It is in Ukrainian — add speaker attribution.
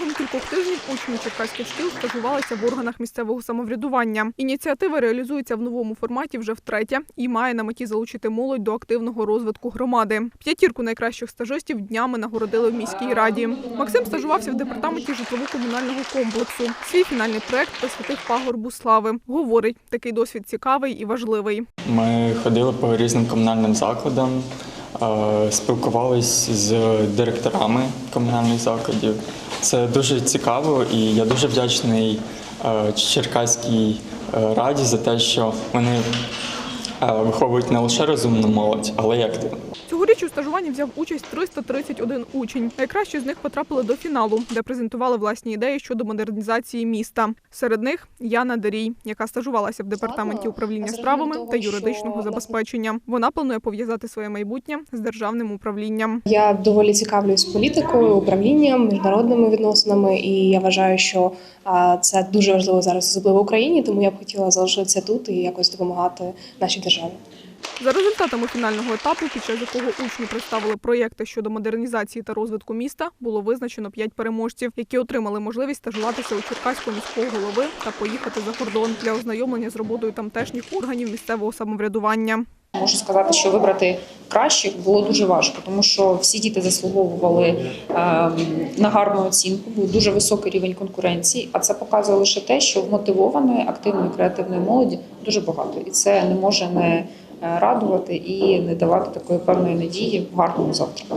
Speaker 1: Протягом кількох тижнів учні черкаських шкіл стажувалися в органах місцевого самоврядування. Ініціатива реалізується в новому форматі вже втретє і має на меті залучити молодь до активного розвитку громади. П'ятірку найкращих стажистів днями нагородили в міській раді. Максим стажувався в департаменті житлово-комунального комплексу. Свій фінальний проект присвятив пагорбу слави. Говорить, такий досвід цікавий і важливий.
Speaker 2: Ми ходили по різним комунальним закладам, е, спілкувались з директорами комунальних закладів. Це дуже цікаво, і я дуже вдячний е, Черкаській е, раді за те, що вони виховують не лише розумну молодь, але й активну.
Speaker 1: Цьогоріч у стажуванні взяв участь 331 учень. Найкращі з них потрапили до фіналу, де презентували власні ідеї щодо модернізації міста. Серед них Яна Дарій, яка стажувалася в департаменті управління справами та юридичного забезпечення. Вона планує пов'язати своє майбутнє з державним управлінням.
Speaker 3: Я доволі цікавлюсь політикою, управлінням, міжнародними відносинами, і я вважаю, що це дуже важливо зараз, особливо в Україні. Тому я б хотіла залишитися тут і якось допомагати нашій державі.
Speaker 1: За результатами фінального етапу, під час якого учні представили проєкти щодо модернізації та розвитку міста, було визначено п'ять переможців, які отримали можливість стажуватися у Черкаського міського голови та поїхати за кордон для ознайомлення з роботою тамтешніх органів місцевого самоврядування.
Speaker 4: Можу сказати, що вибрати кращих було дуже важко, тому що всі діти заслуговували ем, на гарну оцінку, був дуже високий рівень конкуренції. А це показує лише те, що вмотивованої, активної, креативної молоді дуже багато, і це не може не е, радувати і не давати такої певної надії в гарному завтра.